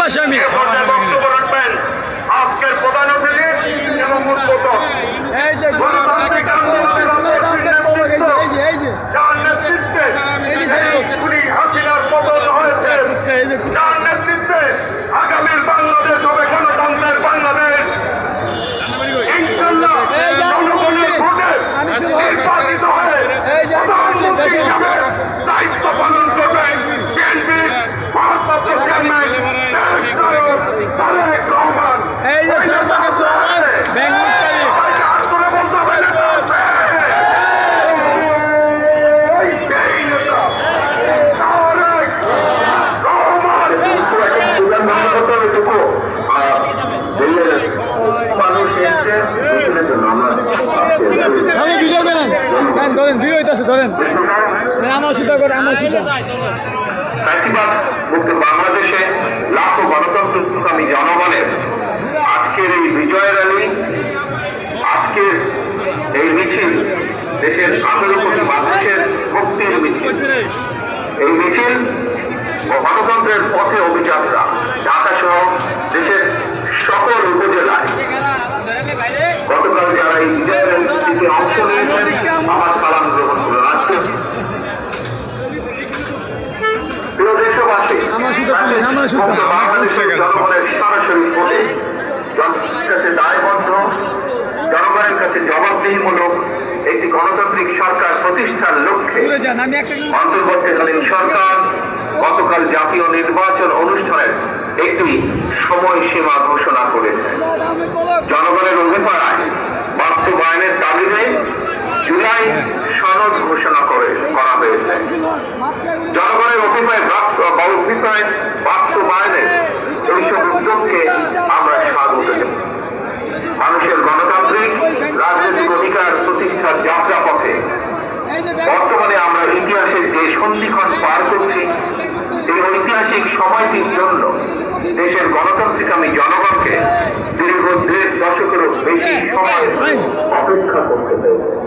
পাশে আমি। আজকের প্রধান অতিথি এবং উদ্বোধক এই যে গণতান্ত্রিক আন্দোলনের নেতৃত্ব, এই যে এই যে যার নেতৃত্বে এই খুনি হাসিনার পতন হয়েছে এই যে যার নেতৃত্বে আগামীর বাংলাদেশ হবে গণতন্ত্রের বাংলাদেশ ইনশাল্লাহ এই যে আমি জনগণের ভোটে আমি শুধু- নির্বাচিত হয়ে এই যে আমি প্রধানমন্ত্রী দেখেন। হিসাবে দায়িত্ব পালন করবেন বিএনপির ভারপ্রাপ্ত চেয়ারম্যান দেশ নায়ক তারেক রহমান এই যে সর্বকে ব্যাংক মুক্তারি আর করে বলতে হবে নেতা আছে। এই সেই নেতা, তারেক রহমান। মানুষ এসছে মিছিলের জন্য আমরা আমি ভিডিও করেন। হ্যাঁ ধরেন ভিডিও হইতেছে, ধরেন। আমার সুতা করে আমার মুক্ত বাংলাদেশে লাখো গণতন্ত্রকামী জনগণের আজকের এই বিজয় র্যালি, আজকের এই মিছিল দেশের আঠেরো কোটি মানুষের মুক্তির মিছিল। এই মিছিল গণতন্ত্রের পথে অভিযাত্রা, ঢাকা সহ জনগণের কাছে জবাবদিহিমূলক একটি গণতান্ত্রিক সরকার প্রতিষ্ঠার লক্ষ্যে অন্তর্বর্তীকালীন গতকাল জাতীয় নির্বাচন অনুষ্ঠানের একটি সময়সীমা ঘোষণা করেছে। জনগণের অভিপ্রায় বাস্তবায়নের দাবিতে জুলাই সনদ ঘোষণা করে করা হয়েছে। অভিপ্রায় অভিপ্রায় বাস্তবায়নের এইসব উদ্যোগকে আমরা স্বাগত জানাই। মানুষের গণতান্ত্রিক, রাজনৈতিক অধিকার প্রতিষ্ঠার যাত্রা পথে বর্তমানে আমরা ইতিহাসের যে সন্ধিক্ষণ পার করছি এই ঐতিহাসিক সময়টির জন্য দেশের গণতান্ত্রিকামী জনগণকে দীর্ঘ দেড় দশকেরও বেশি সময় অপেক্ষা করতে হয়েছে